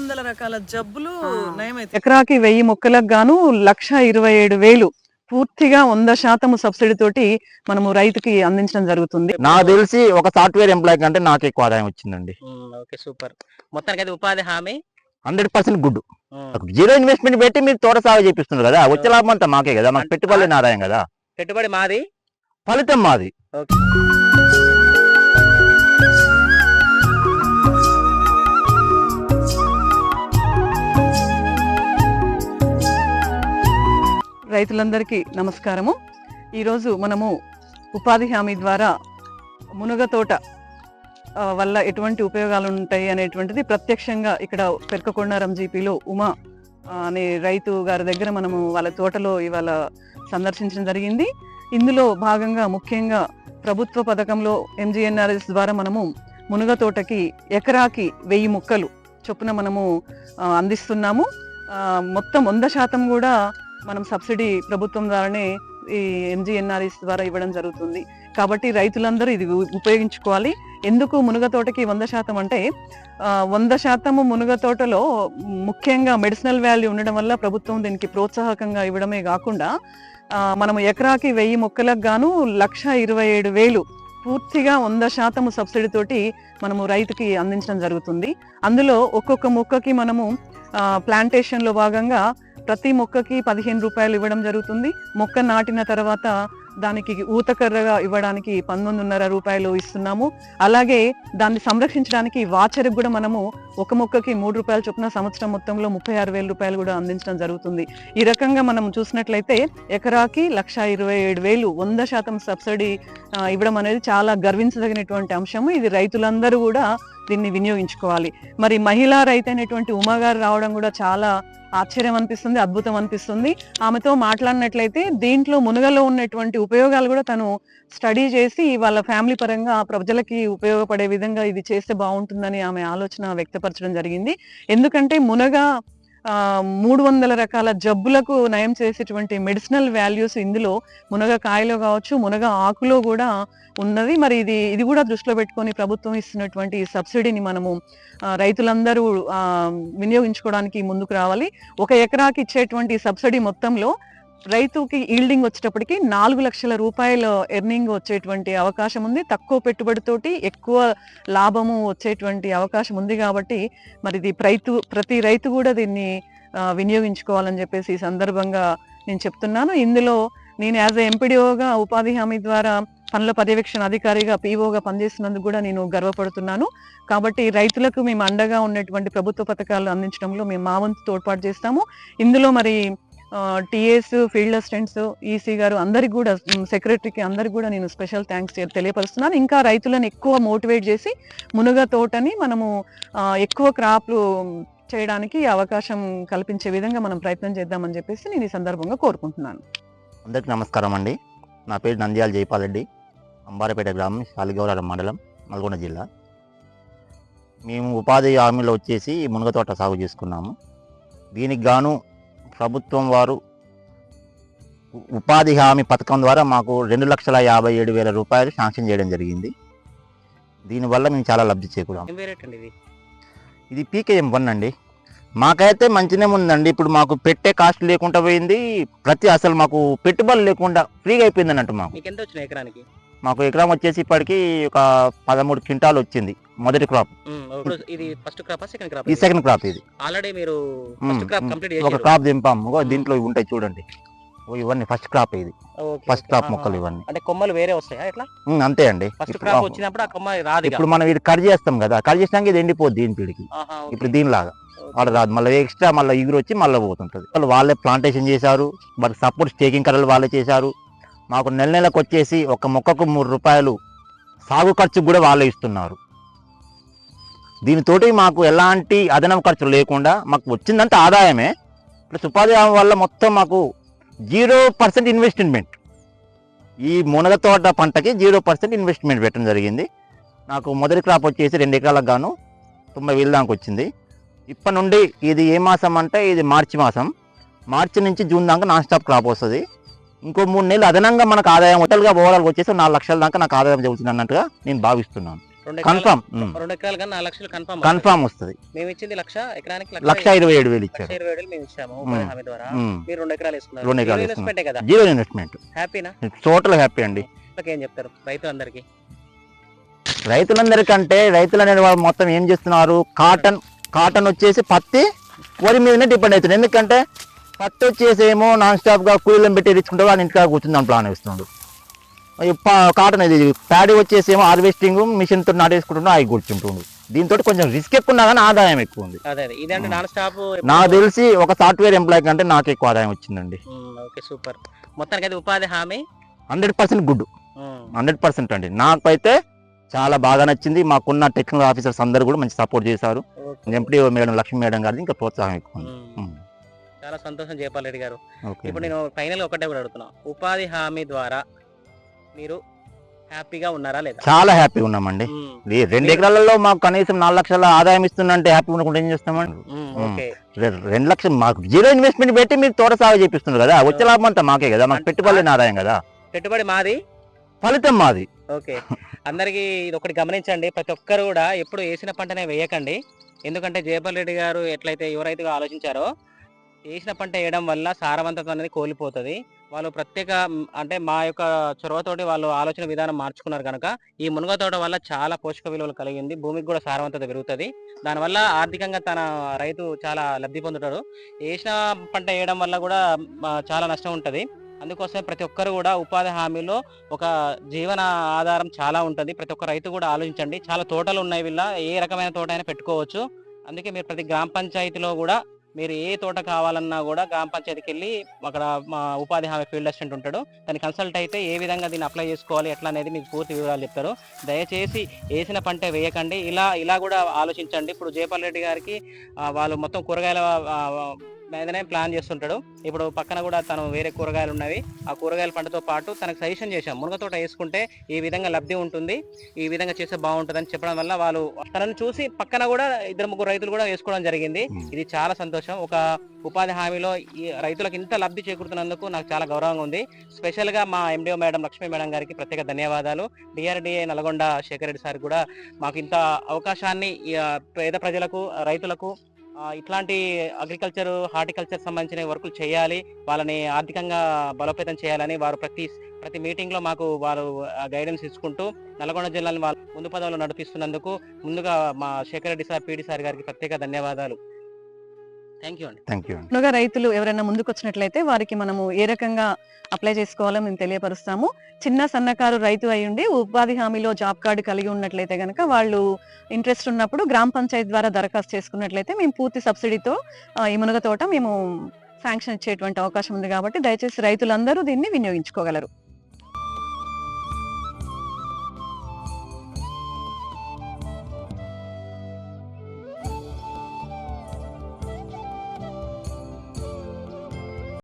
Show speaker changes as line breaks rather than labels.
వందల రకాల జబ్బులు నయమైతాయి.
ఎకరాకి వెయ్యి మొక్కలకు గాను లక్ష ఇరవై ఏడు వేలు పూర్తిగా వంద శాతం సబ్సిడీ తోటి మనము రైతుకి అందించడం జరుగుతుంది.
నాకు తెలిసి ఒక సాఫ్ట్వేర్ ఎంప్లాయ్ కంటే నాకు ఎక్కువ ఆదాయం వచ్చిందండి.
Okay super. మొత్తానికి అయితే ఉపాధి హామీ?
Hundred percent good. Zero investment పెట్టి మీరు తోట సాగు చేపిస్తున్నారు కదా వచ్చే లాభం అంతా మాకే కదా మాకు పెట్టుబడి ఆదాయం కదా.
పెట్టుబడి మాది?
ఫలితం మాది.
ఓకే.
రైతులందరికీ నమస్కారము. ఈరోజు మనము ఉపాధి హామీ ద్వారా మునగ తోట వల్ల ఎటువంటి ఉపయోగాలు ఉంటాయి అనేటువంటిది ప్రత్యక్షంగా ఇక్కడ పెరకకొండారం జీపీలో ఉమా అనే రైతు గారి దగ్గర మనము వాళ్ళ తోటలో ఇవాళ సందర్శించడం జరిగింది. ఇందులో భాగంగా ముఖ్యంగా ప్రభుత్వ పథకంలో ఎంజీఎన్ఆర్ఎస్ ద్వారా మనము మునగ తోటకి ఎకరాకి వెయ్యి మొక్కలు చొప్పున మనము అందిస్తున్నాము. మొత్తం వంద శాతం కూడా మనం సబ్సిడీ ప్రభుత్వం ద్వారానే ఈ ఎంజీఎన్ఆర్ఎస్ ద్వారా ఇవ్వడం జరుగుతుంది. కాబట్టి రైతులందరూ ఇది ఉపయోగించుకోవాలి. ఎందుకు మునగ తోటకి వంద శాతం అంటే వంద శాతము మునగ తోటలో ముఖ్యంగా మెడిసినల్ వాల్యూ ఉండడం వల్ల ప్రభుత్వం దీనికి ప్రోత్సాహకంగా ఇవ్వడమే కాకుండా మనం ఎకరాకి వెయ్యి మొక్కలకు గాను లక్ష ఇరవై ఏడు వేలు పూర్తిగా వంద శాతము సబ్సిడీ తోటి మనము రైతుకి అందించడం జరుగుతుంది. అందులో ఒక్కొక్క మొక్కకి మనము ప్లాంటేషన్లో భాగంగా ప్రతి మొక్కకి పదిహేను రూపాయలు ఇవ్వడం జరుగుతుంది. మొక్క నాటిన తర్వాత దానికి ఊతకర్రగా ఇవ్వడానికి పంతొమ్మిదిన్నర రూపాయలు ఇస్తున్నాము. అలాగే దాన్ని సంరక్షించడానికి వాచర్కి కూడా మనము ఒక మొక్కకి మూడు రూపాయల చొప్పున సంవత్సరం మొత్తంలో ముప్పై ఆరు వేల రూపాయలు కూడా అందించడం జరుగుతుంది. ఈ రకంగా మనం చూసినట్లయితే ఎకరాకి లక్ష ఇరవై ఏడు వేలు వంద శాతం సబ్సిడీ ఇవ్వడం అనేది చాలా గర్వించదగినటువంటి అంశము. ఇది రైతులందరూ కూడా దీన్ని వినియోగించుకోవాలి. మరి మహిళా రైతు అయినటువంటి రావడం కూడా చాలా ఆశ్చర్యం అనిపిస్తుంది అద్భుతం అనిపిస్తుంది. ఆమెతో మాట్లాడినట్లయితే దీంట్లో మునగలో ఉన్నటువంటి ఉపయోగాలు కూడా తను స్టడీ చేసి వాళ్ళ ఫ్యామిలీ పరంగా ప్రజలకి ఉపయోగపడే విధంగా ఇది చేస్తే బాగుంటుందని ఆమె ఆలోచన వ్యక్తపరచడం జరిగింది. ఎందుకంటే మునగ మూడు వందల రకాల జబ్బులకు నయం చేసేటువంటి మెడిసినల్ వాల్యూస్ ఇందులో మునగ కాయలో కావచ్చు మునగ ఆకులో కూడా ఉన్నది. మరి ఇది ఇది కూడా దృష్టిలో పెట్టుకొని ప్రభుత్వం ఇస్తున్నటువంటి సబ్సిడీని మనము రైతులందరూ వినియోగించుకోవడానికి ముందుకు రావాలి. ఒక ఎకరాకి ఇచ్చేటువంటి సబ్సిడీ మొత్తంలో రైతుకి ఈల్డింగ్ వచ్చేటప్పటికి నాలుగు లక్షల రూపాయల ఎర్నింగ్ వచ్చేటువంటి అవకాశం ఉంది. తక్కువ పెట్టుబడితోటి ఎక్కువ లాభము వచ్చేటువంటి అవకాశం ఉంది కాబట్టి మరి ఇది రైతు ప్రతి రైతు కూడా దీన్ని వినియోగించుకోవాలని చెప్పేసి ఈ సందర్భంగా నేను చెప్తున్నాను. ఇందులో నేను యాజ్ ఎ ఎంపీడీఓగా ఉపాధి హామీ ద్వారా పనుల పర్యవేక్షణ అధికారిగా పీఓగా పనిచేస్తున్నందుకు కూడా నేను గర్వపడుతున్నాను. కాబట్టి రైతులకు మేము అండగా ఉన్నటువంటి ప్రభుత్వ పథకాలు అందించడంలో మేము మా వంతు తోడ్పాటు చేస్తాము. ఇందులో మరి టీఎస్ ఫీల్డ్ అసిస్టెంట్స్ ఈసీ గారు అందరికి కూడా సెక్రటరీకి అందరికి కూడా నేను స్పెషల్ థ్యాంక్స్ తెలియపరుస్తున్నాను. ఇంకా రైతులను ఎక్కువ మోటివేట్ చేసి మునగ తోటని మనము ఎక్కువ క్రాప్లు చేయడానికి అవకాశం కల్పించే విధంగా మనం ప్రయత్నం చేద్దామని చెప్పేసి నేను ఈ సందర్భంగా కోరుకుంటున్నాను.
అందరికీ నమస్కారం అండి. నా పేరు నంద్యాల జైపాల్ రెడ్డి. అంబారపేట గ్రామం శాలిగౌరాల మండలం నల్గొండ జిల్లా. మేము ఉపాధి హామీలో వచ్చేసి మునగ తోట సాగు చేసుకున్నాము. దీనికి గాను ప్రభుత్వం వారు ఉపాధి హామీ పథకం ద్వారా మాకు రెండు లక్షల యాభై ఏడు వేల రూపాయలు శాంక్షన్ చేయడం జరిగింది. దీనివల్ల మేము చాలా లబ్ధి
అండి ఇది?
పీకేఎం వన్ అండి. మాకైతే మంచినే ఉందండి. ఇప్పుడు మాకు పెట్టే కాస్ట్ లేకుండా పోయింది. ప్రతి అసలు మాకు పెట్టుబడి లేకుండా ఫ్రీగా అయిపోయింది అన్నట్టు మాకు.
ఎంత ఎకరానికి?
మాకు ఎకరం వచ్చేసి ఇప్పటికి ఒక పదమూడు క్వింటాలు వచ్చింది మొదటి క్రాప్
ఇది ఫస్ట్ క్రాప్ సెకండ్ క్రాప్
ఈ సెకండ్ క్రాప్ ఇది.
ఆల్రెడీ మీరు
um,
first crop
um.
Complete
ఒక క్రాప్ దింపాము. దీంట్లో ఇవి ఉంటాయి చూడండి. ఓ ఇవన్నీ ఫస్ట్ క్రాప్ ఇది. ఫస్ట్. క్రాప్. మొక్కలు ఇవన్నీ.
అంటే కొమ్మలు వేరే వస్తాయా ఎట్లా?
అంతే అండి.
ఫస్ట్ క్రాప్ వచ్చినప్పుడు ఆ కొమ్మ రాదు.
ఇప్పుడు మనం ఇది కట్ చేస్తాం కదా. కట్ చేసినాక ఇది ఎండిపోద్ది దీని పిడికి. ఇప్పుడు దీనిలాగా. వాడు రాదు. మళ్ళీ ఎక్స్ట్రా మళ్ళీ ఎగురు వచ్చి మళ్ళీ పోతుంటుంది. వాళ్ళు వాళ్ళే ప్లాంటేషన్ చేశారు. మరి సపోర్ట్ స్టేకింగ్ కర్రలు వాళ్ళే చేశారు. మాకు నెల నెలకు వచ్చేసి ఒక మొక్కకు మూడు రూపాయలు సాగు ఖర్చు కూడా వాళ్ళే ఇస్తున్నారు. దీనితోటి మాకు ఎలాంటి అదనపు ఖర్చు లేకుండా మాకు వచ్చిందంత ఆదాయమే. ప్లస్ ఉపాధి వల్ల మొత్తం మాకు జీరో పర్సెంట్ ఇన్వెస్ట్మెంట్. ఈ మునగ తోట పంటకి జీరో పర్సెంట్ ఇన్వెస్ట్మెంట్ పెట్టడం జరిగింది. నాకు మొదటి క్రాప్ వచ్చేసి రెండు ఎకరాలకు గాను తొంభై వేలు దాకా వచ్చింది. ఇప్పటి నుండి ఇది ఏ మాసం అంటే ఇది మార్చి మాసం. మార్చి నుంచి జూన్ దాకా నాన్ స్టాప్ క్రాప్ వస్తుంది. ఇంకో మూడు నెలలు అదనంగా మనకు ఆదాయం టోటల్గా ఓవరాల్ వచ్చేసి నాలుగు లక్షల దాకా నాకు ఆదాయం జరుగుతుంది అన్నట్టుగా నేను భావిస్తున్నాను. కన్ఫామ్
రెండు ఎకరాలు కానీ నాలుగు లక్షలు కన్ఫర్మ్
కన్ఫామ్ వస్తుంది.
మేము ఇచ్చింది లక్ష ఎకరానికి
లక్ష ఇరవై ఏడు వేలు ఇచ్చారు.
ఇరవై వేలు మేము ఇచ్చాము. హామీ ద్వారా. మీరు రెండు ఎకరాలు వేసుకున్నారు.
రెండు ఎకరాలు
ఇన్వెస్ట్మెంటే కదా?
జీరో ఇన్వెస్ట్మెంట్
హ్యాపీనా
టోటల్ హ్యాపీ అండి.
ఏం చెప్తారు రైతులందరికీ?
రైతులందరికంటే రైతులు అనే వాళ్ళు మొత్తం ఏం చేస్తున్నారు? కాటన్ కాటన్ వచ్చేసి పత్తి వరి మీదనే డిపెండ్ అవుతుంది. ఎందుకంటే పత్తి వచ్చేసి ఏమో నాన్ స్టాప్గా కూలీలను పెట్టి ఇచ్చుకుంటే వాడు ఇంట్లో కూర్చుందాం ప్లాన్ వేస్తున్నాడు కాటన్ ఇది ప్యాడీ వచ్చేసి ఏమో హార్వెస్టింగ్ మిషన్తో నాటేసుకుంటున్నా అవి కూర్చుంటుండు. దీంతో కొంచెం రిస్క్ ఎక్కువ ఉన్నా కానీ ఆదాయం ఎక్కువ ఉంది. నాకు తెలిసి ఒక సాఫ్ట్వేర్ ఎంప్లాయ్ కంటే నాకు ఎక్కువ ఆదాయం వచ్చిందండి.
Okay super. మొత్తానికి అది ఉపాధి హామీ?
Hundred percent good. Hundred percent అండి. నాకైతే చాలా బాగా నచ్చింది. మాకున్న టెక్నికల్ ఆఫీసర్స్ అందరూ కూడా మంచి సపోర్ట్ చేశారు. ఎంపీడీఓ మేడం లక్ష్మీ మేడం గారిది ఇంకా ప్రోత్సాహం ఎక్కువ ఉంది.
చాలా సంతోషం జయపాల్ రెడ్డి గారు. ఇప్పుడు నేను ఫైనల్ ఒకటే కూడా అడుగుతున్నా. ఉపాధి హామీ ద్వారా మీరు హ్యాపీగా ఉన్నారా లేదా?
చాలా హ్యాపీగా ఉన్నామండి. రెండు ఎకరాలలో మాకు కనీసం నాలుగు లక్షల ఆదాయం ఇస్తుందంటే హ్యాపీ ఉండకుండా ఏం చేస్తామండి? రెండు లక్షలు మాకు జీరో ఇన్వెస్ట్మెంట్ పెట్టి మీరు తోట సాగు చేపిస్తున్నారు కదా వచ్చే లాభం అంతా మాకే కదా మాకు పెట్టుబడి ఆదాయం కదా.
పెట్టుబడి మాది?
ఫలితం మాది.
ఓకే. అందరికీ ఇది ఒకటి గమనించండి ప్రతి ఒక్కరు కూడా ఎప్పుడు వేసిన పంటనే వేయకండి. ఎందుకంటే జయపాల్ రెడ్డి గారు ఎట్లయితే యువ రైతుగా ఆలోచించారో వేసిన పంట వేయడం వల్ల సారవంతత అనేది కోల్పోతుంది. వాళ్ళు ప్రత్యేక అంటే మా యొక్క చొరవతోటి వాళ్ళు ఆలోచన విధానం మార్చుకున్నారు కనుక ఈ మునగ తోట వల్ల చాలా పోషక విలువలు కలిగింది. భూమికి కూడా సారవంతత పెరుగుతుంది. దానివల్ల ఆర్థికంగా తన రైతు చాలా లబ్ధి పొందుతాడు. వేసిన పంట వేయడం వల్ల కూడా చాలా నష్టం ఉంటుంది. అందుకోసమే ప్రతి ఒక్కరు కూడా ఉపాధి హామీలో ఒక జీవన ఆధారం చాలా ఉంటుంది. ప్రతి ఒక్క రైతు కూడా ఆలోచించండి. చాలా తోటలు ఉన్నాయి వీళ్ళ. ఏ రకమైన తోట అయినా పెట్టుకోవచ్చు. అందుకే మీరు ప్రతి గ్రామ పంచాయతీలో కూడా మీరు ఏ తోట కావాలన్నా కూడా గ్రామ పంచాయతీకి వెళ్ళి అక్కడ మా ఉపాధి హామీ ఫీల్డ్ అసిస్టెంట్ ఉంటాడు. దాన్ని కన్సల్ట్ అయితే ఏ విధంగా దీన్ని అప్లై చేసుకోవాలి ఎట్లా అనేది మీకు పూర్తి వివరాలు చెప్తారు. దయచేసి వేసిన పంట వేయకండి. ఇలా ఇలా కూడా ఆలోచించండి. ఇప్పుడు జయపాల్ రెడ్డి గారికి వాళ్ళు మొత్తం కూరగాయల మీదనే ప్లాన్ చేస్తుంటాడు. ఇప్పుడు పక్కన కూడా తను వేరే కూరగాయలు ఉన్నవి. ఆ కూరగాయల పంటతో పాటు తనకు సజెషన్ చేశాం. మునగ తోట వేసుకుంటే ఈ విధంగా లబ్ధి ఉంటుంది. ఈ విధంగా చేస్తే బాగుంటుందని చెప్పడం వల్ల వాళ్ళు తనను చూసి పక్కన కూడా ఇద్దరు ముగ్గురు రైతులు కూడా వేసుకోవడం జరిగింది. ఇది చాలా సంతోషం. ఒక ఉపాధి హామీలో ఈ రైతులకు ఇంత లబ్ధి చేకూరుతున్నందుకు నాకు చాలా గౌరవంగా ఉంది. స్పెషల్గా మా ఎండిఓ మేడం లక్ష్మీ మేడం గారికి ప్రత్యేక ధన్యవాదాలు. డిఆర్డిఏ నల్గొండ శేఖర్ రెడ్డి సార్ కూడా మాకు ఇంత అవకాశాన్ని పేద ప్రజలకు రైతులకు ఇట్లాంటి అగ్రికల్చర్ హార్టికల్చర్ సంబంధించిన వర్కులు చేయాలి వాళ్ళని ఆర్థికంగా బలోపేతం చేయాలని వారు ప్రతి ప్రతి మీటింగ్లో మాకు వారు గైడెన్స్ ఇచ్చుకుంటూ నల్గొండ జిల్లాని వాళ్ళు ముందు పదవులు నడిపిస్తున్నందుకు ముందుగా మా Shekhar Reddy sir PD sir గారికి ప్రత్యేక ధన్యవాదాలు. థ్యాంక్ యూ అండి
థ్యాంక్ యూ అండి
ముందుగా రైతులు ఎవరైనా ముందుకు వచ్చినట్లయితే వారికి మనము ఏ రకంగా అప్లై చేసుకోవాలో మేము తెలియపరుస్తాము. చిన్న సన్నకారు రైతు అయ్యుండి ఉపాధి హామీలో జాబ్ కార్డు కలిగి ఉన్నట్లయితే కనుక వాళ్ళు ఇంట్రెస్ట్ ఉన్నప్పుడు గ్రామ పంచాయతీ ద్వారా దరఖాస్తు చేసుకున్నట్లయితే మేము పూర్తి సబ్సిడీతో ఈ మునగ తోట మేము శాంక్షన్ ఇచ్చేటువంటి అవకాశం ఉంది కాబట్టి దయచేసి రైతులందరూ దీన్ని వినియోగించుకోగలరు.